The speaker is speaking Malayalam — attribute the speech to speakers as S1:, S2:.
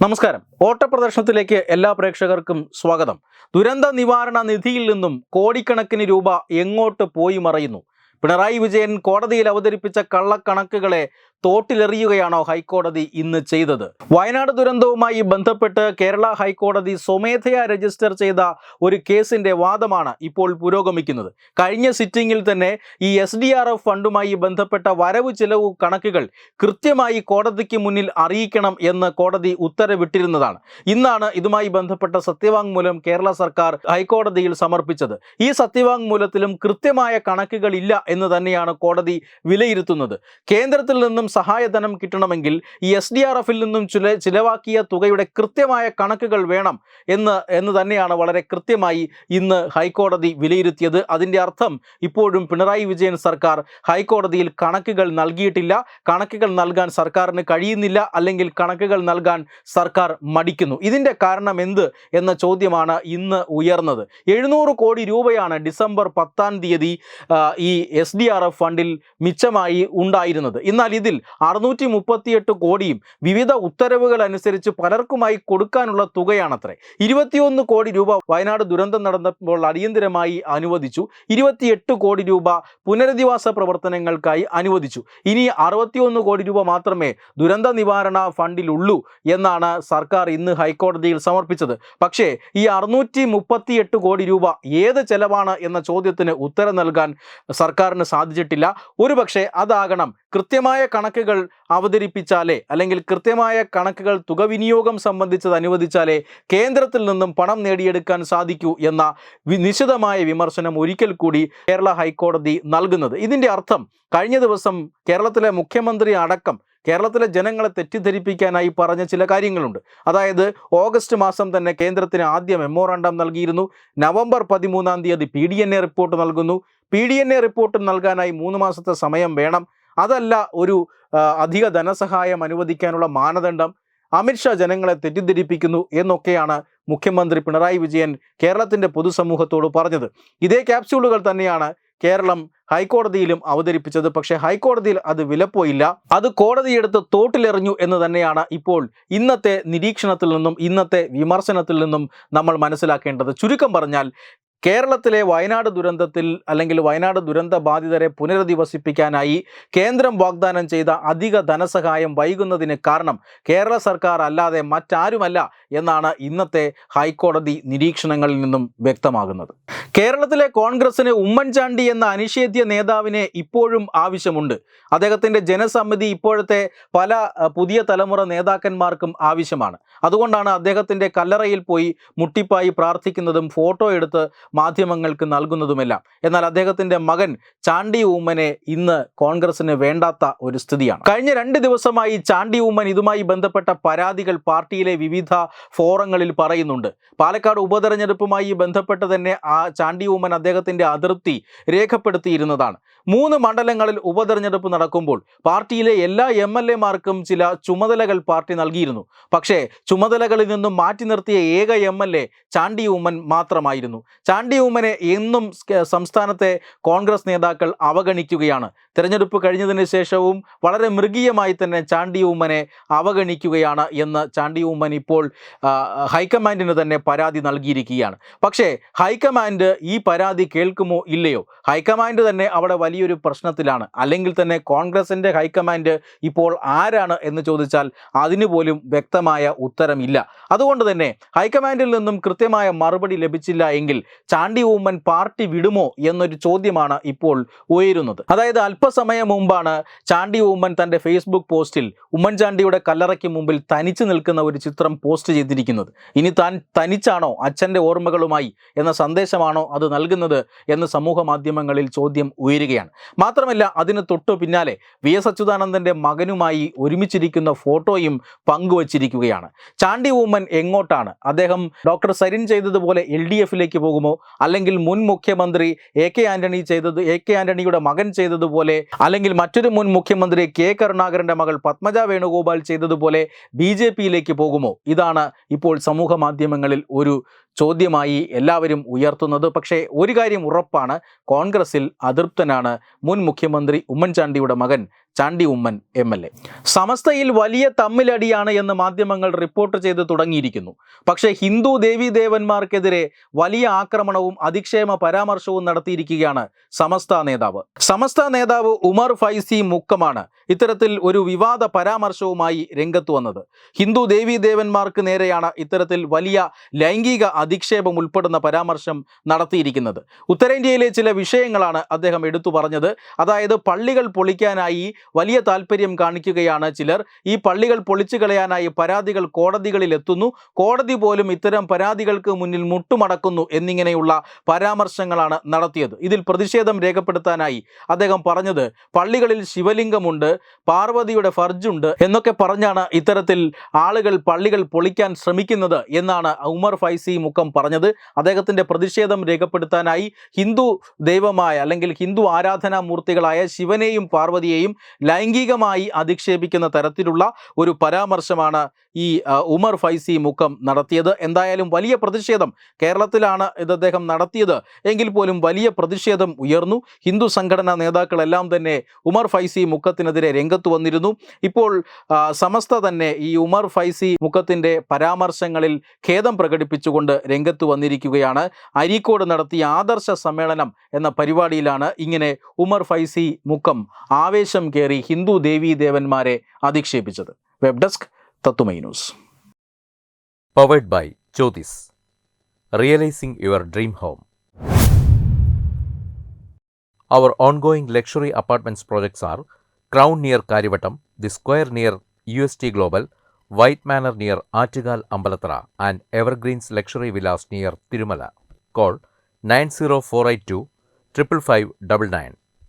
S1: നമസ്കാരം. ഓട്ടപ്രദർശനത്തിലേക്ക് എല്ലാ പ്രേക്ഷകർക്കും സ്വാഗതം. ദുരന്ത നിവാരണ നിധിയിൽ നിന്നും കോടിക്കണക്കിന് രൂപ എങ്ങോട്ട് പോയി മറയുന്നു? പിണറായി വിജയൻ കോടതിയിൽ അവതരിപ്പിച്ച കള്ളക്കണക്കുകളെ തോട്ടിലെറിയുകയാണോ ഹൈക്കോടതി ഇന്ന് ചെയ്തത്? വയനാട് ദുരന്തവുമായി ബന്ധപ്പെട്ട് കേരള ഹൈക്കോടതി സ്വമേധയാ രജിസ്റ്റർ ചെയ്ത ഒരു കേസിന്റെ വാദമാണ് ഇപ്പോൾ പുരോഗമിക്കുന്നത്. കഴിഞ്ഞ സിറ്റിംഗിൽ തന്നെ ഈ എസ് ഡി ആർ എഫ് ഫണ്ടുമായി ബന്ധപ്പെട്ട വരവ് ചിലവ് കണക്കുകൾ കൃത്യമായി കോടതിക്ക് മുന്നിൽ അറിയിക്കണം എന്ന് കോടതി ഉത്തരവിട്ടിരുന്നതാണ്. ഇന്നാണ് ഇതുമായി ബന്ധപ്പെട്ട സത്യവാങ്മൂലം കേരള സർക്കാർ ഹൈക്കോടതിയിൽ സമർപ്പിച്ചത്. ഈ സത്യവാങ്മൂലത്തിലും കൃത്യമായ കണക്കുകൾ ഇല്ല എന്ന് തന്നെയാണ് കോടതി വിലയിരുത്തുന്നത്. കേന്ദ്രത്തിൽ നിന്നും സഹായധനം കിട്ടണമെങ്കിൽ ഈ എസ് ഡി ആർ എഫിൽ നിന്നും ചില ചിലവാക്കിയ തുകയുടെ കൃത്യമായ കണക്കുകൾ വേണം എന്ന് എന്ന് തന്നെയാണ് വളരെ കൃത്യമായി ഇന്ന് ഹൈക്കോടതി വിലയിരുത്തിയത്. അതിന്റെ അർത്ഥം ഇപ്പോഴും പിണറായി വിജയൻ സർക്കാർ ഹൈക്കോടതിയിൽ കണക്കുകൾ നൽകിയിട്ടില്ല. കണക്കുകൾ നൽകാൻ സർക്കാരിന് കഴിയുന്നില്ല. അല്ലെങ്കിൽ കണക്കുകൾ നൽകാൻ സർക്കാർ മടിക്കുന്നു. ഇതിന്റെ കാരണം എന്ത് എന്ന ചോദ്യമാണ് ഇന്ന് ഉയർന്നത്. എഴുന്നൂറ് കോടി രൂപയാണ് ഡിസംബർ പത്താം തീയതി ഈ എസ് ഡി ആർ എഫ് ഫണ്ടിൽ മിച്ചമായി ഉണ്ടായിരുന്നത്. എന്നാൽ ഇതിൽ അറുന്നൂറ്റി മുപ്പത്തിയെട്ട് കോടിയും വിവിധ ഉത്തരവുകൾ അനുസരിച്ച് പലർക്കുമായി കൊടുക്കാനുള്ള തുകയാണത്രേ. ഇരുപത്തിയൊന്ന് കോടി രൂപ വയനാട് ദുരന്തം നടന്നപ്പോൾ അടിയന്തരമായി അനുവദിച്ചു. ഇരുപത്തിയെട്ട് കോടി രൂപ പുനരധിവാസ പ്രവർത്തനങ്ങൾക്കായി അനുവദിച്ചു. ഇനി അറുപത്തിയൊന്ന് കോടി രൂപ മാത്രമേ ദുരന്ത നിവാരണ ഫണ്ടിലുള്ളൂ എന്നാണ് സർക്കാർ ഇന്ന് ഹൈക്കോടതിയിൽ സമർപ്പിച്ചത്. പക്ഷേ ഈ അറുന്നൂറ്റി മുപ്പത്തിയെട്ട് കോടി രൂപ ഏത് ചെലവാണ് എന്ന ചോദ്യത്തിന് ഉത്തരം നൽകാൻ സർക്കാരിന് സാധിച്ചിട്ടില്ല. ഒരുപക്ഷെ അതാകണം കൃത്യമായ കണക്കുകൾ അവതരിപ്പിച്ചാലേ അല്ലെങ്കിൽ കൃത്യമായ കണക്കുകൾ തുക വിനിയോഗം സംബന്ധിച്ചത് അനുവദിച്ചാലേ കേന്ദ്രത്തിൽ നിന്നും പണം നേടിയെടുക്കാൻ സാധിക്കൂ എന്ന നിശിതമായ വിമർശനം ഒരിക്കൽ കൂടി കേരള ഹൈക്കോടതി നൽകുന്നത്. ഇതിന്റെ അർത്ഥം കഴിഞ്ഞ ദിവസം കേരളത്തിലെ മുഖ്യമന്ത്രി അടക്കം കേരളത്തിലെ ജനങ്ങളെ തെറ്റിദ്ധരിപ്പിക്കാനായി പറഞ്ഞ ചില കാര്യങ്ങളുണ്ട്. അതായത് ഓഗസ്റ്റ് മാസം തന്നെ കേന്ദ്രത്തിന് ആദ്യ മെമ്മോറാണ്ടം നൽകിയിരുന്നു. നവംബർ പതിമൂന്നാം തീയതി P D N A report നൽകുന്നു. P D N A report നൽകാനായി മൂന്ന് മാസത്തെ സമയം വേണം. അതല്ല ഒരു അധിക ധനസഹായം അനുവദിക്കാനുള്ള മാനദണ്ഡം അമിത്ഷാ ജനങ്ങളെ തെറ്റിദ്ധരിപ്പിക്കുന്നു എന്നൊക്കെയാണ് മുഖ്യമന്ത്രി പിണറായി വിജയൻ കേരളത്തിന്റെ പൊതുസമൂഹത്തോട് പറഞ്ഞത്. ഇതേ ക്യാപ്സ്യൂളുകൾ തന്നെയാണ് കേരളം ഹൈക്കോടതിയിലും അവതരിപ്പിച്ചത്. പക്ഷേ ഹൈക്കോടതിയിൽ അത് വിലപ്പോയില്ല. അത് കോടതിയെടുത്ത് തോട്ടിലെറിഞ്ഞു എന്ന് തന്നെയാണ് ഇപ്പോൾ ഇന്നത്തെ നിരീക്ഷണത്തിൽ നിന്നും ഇന്നത്തെ വിമർശനത്തിൽ നിന്നും നമ്മൾ മനസ്സിലാക്കേണ്ടത്. ചുരുക്കം പറഞ്ഞാൽ കേരളത്തിലെ വയനാട് ദുരന്തത്തിൽ അല്ലെങ്കിൽ വയനാട് ദുരന്ത ബാധിതരെ പുനരധിവസിപ്പിക്കാനായി കേന്ദ്രം വാഗ്ദാനം ചെയ്ത അധിക ധനസഹായം വൈകുന്നതിന് കാരണം കേരള സർക്കാർ അല്ലാതെ മറ്റാരുമല്ല എന്നാണ് ഇന്നത്തെ ഹൈക്കോടതി നിരീക്ഷണങ്ങളിൽ നിന്നും വ്യക്തമാകുന്നത്. കേരളത്തിലെ കോൺഗ്രസിന് ഉമ്മൻചാണ്ടി എന്ന അനിഷേധ്യ നേതാവിനെ ഇപ്പോഴും ആവശ്യമുണ്ട്. അദ്ദേഹത്തിന്റെ ജനസമിതി ഇപ്പോഴത്തെ പല പുതിയ തലമുറ നേതാക്കന്മാർക്കും ആവശ്യമാണ്. അതുകൊണ്ടാണ് അദ്ദേഹത്തിന്റെ കല്ലറയിൽ പോയി മുട്ടിപ്പായി പ്രാർത്ഥിക്കുന്നതും ഫോട്ടോ എടുത്ത് മാധ്യമങ്ങൾക്ക് നൽകുന്നതുമെല്ലാം. എന്നാൽ അദ്ദേഹത്തിന്റെ മകൻ ചാണ്ടി ഊമ്മനെ ഇന്ന് കോൺഗ്രസിന് വേണ്ടാത്ത ഒരു സ്ഥിതിയാണ്. കഴിഞ്ഞ രണ്ട് ദിവസമായി ചാണ്ടി ഊമ്മൻ ഇതുമായി ബന്ധപ്പെട്ട പരാതികൾ പാർട്ടിയിലെ വിവിധ ഫോറങ്ങളിൽ പറയുന്നുണ്ട്. പാലക്കാട് ഉപതെരഞ്ഞെടുപ്പുമായി ബന്ധപ്പെട്ട് തന്നെ ആ ചാണ്ടി ഊമൻ അദ്ദേഹത്തിന്റെ അതൃപ്തി രേഖപ്പെടുത്തിയിരുന്നതാണ്. മൂന്ന് മണ്ഡലങ്ങളിൽ ഉപതെരഞ്ഞെടുപ്പ് നടക്കുമ്പോൾ പാർട്ടിയിലെ എല്ലാ എം എൽ ചില ചുമതലകൾ പാർട്ടി നൽകിയിരുന്നു. പക്ഷേ ചുമതലകളിൽ നിന്നും മാറ്റി നിർത്തിയ ഏക M L A Chandy Oommen മാത്രമായിരുന്നു. ചാണ്ടി ഉമ്മനെ എന്നും സംസ്ഥാനത്തെ കോൺഗ്രസ് നേതാക്കൾ അവഗണിക്കുകയാണ്. തിരഞ്ഞെടുപ്പ് കഴിഞ്ഞതിന് ശേഷവും വളരെ മൃഗീയമായി തന്നെ ചാണ്ടി ഉമ്മനെ അവഗണിക്കുകയാണ് എന്ന് ചാണ്ടി ഉമ്മൻ ഇപ്പോൾ ഹൈക്കമാൻഡിന് തന്നെ പരാതി നൽകിയിരിക്കുകയാണ്. പക്ഷേ ഹൈക്കമാൻഡ് ഈ പരാതി കേൾക്കുമോ ഇല്ലയോ? ഹൈക്കമാൻഡ് തന്നെ അവിടെ വലിയൊരു പ്രശ്നത്തിലാണ്. അല്ലെങ്കിൽ തന്നെ കോൺഗ്രസിന്റെ ഹൈക്കമാൻഡ് ഇപ്പോൾ ആരാണ് എന്ന് ചോദിച്ചാൽ അതിന് പോലും വ്യക്തമായ ഉത്തരമില്ല. അതുകൊണ്ട് തന്നെ ഹൈക്കമാൻഡിൽ നിന്നും കൃത്യമായ മറുപടി ലഭിച്ചില്ല എങ്കിൽ ചാണ്ടി ഉമ്മൻ പാർട്ടി വിടുമോ എന്നൊരു ചോദ്യമാണ് ഇപ്പോൾ ഉയരുന്നത്. അതായത് അല്പസമയം മുമ്പാണ് ചാണ്ടി ഉമ്മൻ തന്റെ ഫേസ്ബുക്ക് പോസ്റ്റിൽ ഉമ്മൻചാണ്ടിയുടെ കല്ലറയ്ക്ക് മുമ്പിൽ തനിച്ചു നിൽക്കുന്ന ഒരു ചിത്രം പോസ്റ്റ് ചെയ്തിരിക്കുന്നത്. ഇനി താൻ തനിച്ചാണോ അച്ഛന്റെ ഓർമ്മകളുമായി എന്ന സന്ദേശമാണോ അത് നൽകുന്നത് എന്ന് സമൂഹ മാധ്യമങ്ങളിൽ ചോദ്യം ഉയരുകയാണ്. മാത്രമല്ല അതിന് തൊട്ടു പിന്നാലെ വി എസ് അച്യുതാനന്ദന്റെ മകനുമായി ഒരുമിച്ചിരിക്കുന്ന ഫോട്ടോയും പങ്കുവച്ചിരിക്കുകയാണ്. ചാണ്ടി വുമൻ എങ്ങോട്ടാണ്? അദ്ദേഹം ഡോക്ടർ സരിൻ ചെയ്തതുപോലെ എൽ ഡി എഫിലേക്ക് പോകുമോ? അല്ലെങ്കിൽ മുൻ മുഖ്യമന്ത്രി എ കെ ആന്റണി ചെയ്തത് എ കെ ആന്റണിയുടെ മകൻ ചെയ്തതുപോലെ അല്ലെങ്കിൽ മറ്റൊരു മുൻ മുഖ്യമന്ത്രി കെ കരുണാകരന്റെ മകൾ പത്മജ വേണുഗോപാൽ ചെയ്തതുപോലെ ബി ജെ പിയിലേക്ക് പോകുമോ? ഇതാണ് ഇപ്പോൾ സമൂഹ മാധ്യമങ്ങളിൽ ഒരു ചോദ്യമായി എല്ലാവരും ഉയർത്തുന്നത്. പക്ഷേ ഒരു കാര്യം ഉറപ്പാണ് കോൺഗ്രസിൽ അതൃപ്തനാണ് മുൻ മുഖ്യമന്ത്രി ഉമ്മൻചാണ്ടിയുടെ മകൻ. Chandy Oommen M L A. സമസ്തയിൽ വലിയ തമ്മിലടിയാണ് എന്ന് മാധ്യമങ്ങൾ റിപ്പോർട്ട് ചെയ്ത് തുടങ്ങിയിരിക്കുന്നു. പക്ഷേ ഹിന്ദു ദേവീദേവന്മാർക്കെതിരെ വലിയ ആക്രമണവും അധിക്ഷേമ പരാമർശവും നടത്തിയിരിക്കുകയാണ് സമസ്ത നേതാവ്. സമസ്ത നേതാവ് ഉമർ ഫൈസി മുക്കമാണ് ഇത്തരത്തിൽ ഒരു വിവാദ പരാമർശവുമായി രംഗത്ത് വന്നത്. ഹിന്ദു ദേവീദേവന്മാർക്ക് നേരെയാണ് ഇത്തരത്തിൽ വലിയ ലൈംഗിക അധിക്ഷേപം ഉൾപ്പെടുന്ന പരാമർശം നടത്തിയിരിക്കുന്നത്. ഉത്തരേന്ത്യയിലെ ചില വിഷയങ്ങളാണ് അദ്ദേഹം എടുത്തു പറഞ്ഞത്. അതായത് പള്ളികൾ പൊളിക്കാനായി വലിയ താല്പര്യം കാണിക്കുകയാണ് ചിലർ. ഈ പള്ളികൾ പൊളിച്ചു കളയാനായി പരാതികൾ കോടതികളിൽ എത്തുന്നു കോടതി പോലും ഇത്തരം പരാതികൾക്ക് മുന്നിൽ മുട്ടുമടക്കുന്നു എന്നിങ്ങനെയുള്ള പരാമർശങ്ങളാണ് നടത്തിയത്. ഇതിൽ പ്രതിഷേധം രേഖപ്പെടുത്താനായി അദ്ദേഹം പറഞ്ഞത് പള്ളികളിൽ ശിവലിംഗമുണ്ട് പാർവതിയുടെ ഫർജുണ്ട് എന്നൊക്കെ പറഞ്ഞാണ് ഇത്തരത്തിൽ ആളുകൾ പള്ളികൾ പൊളിക്കാൻ ശ്രമിക്കുന്നത് എന്നാണ് ഉമർ ഫൈസി മുഖം പറഞ്ഞത്. അദ്ദേഹത്തിന്റെ പ്രതിഷേധം രേഖപ്പെടുത്താനായി ഹിന്ദു ദൈവമായ അല്ലെങ്കിൽ ഹിന്ദു ആരാധനാമൂർത്തികളായ ശിവനെയും പാർവതിയെയും ലൈംഗികമായി അധിക്ഷേപിക്കുന്ന തരത്തിലുള്ള ഒരു പരാമർശമാണ് ഈ ഉമർ ഫൈസി മുക്കം നടത്തിയത്. എന്തായാലും വലിയ പ്രതിഷേധം കേരളത്തിലാണ് ഇത് അദ്ദേഹം നടത്തിയത്. എങ്കിൽ പോലും വലിയ പ്രതിഷേധം ഉയർന്നു. ഹിന്ദു സംഘടനാ നേതാക്കളെല്ലാം തന്നെ ഉമർ ഫൈസി മുക്കത്തിനെതിരെ രംഗത്ത് വന്നിരുന്നു. ഇപ്പോൾ സമസ്ത തന്നെ ഈ ഉമർ ഫൈസി മുക്കത്തിന്റെ പരാമർശങ്ങളിൽ ഖേദം പ്രകടിപ്പിച്ചുകൊണ്ട് രംഗത്ത് വന്നിരിക്കുകയാണ്. അരീക്കോട് നടത്തിയ ആദർശ സമ്മേളനം എന്ന പരിപാടിയിലാണ് ഇങ്ങനെ ഉമർ ഫൈസി മുക്കം ആവേശം കയറി ഹിന്ദു ദേവീ ദേവന്മാരെ അധിക്ഷേപിച്ചത് വെബ് ഡെസ്ക് തത്തുമൈ news
S2: Powered by Jyotis. Realizing your dream home. Our ongoing luxury apartments projects are Crown near Karivatam, The Square near UST Global, White Manor near Artigal Ambalatra, and Evergreens Luxury Villas near Tirumala. Call 90482 55599.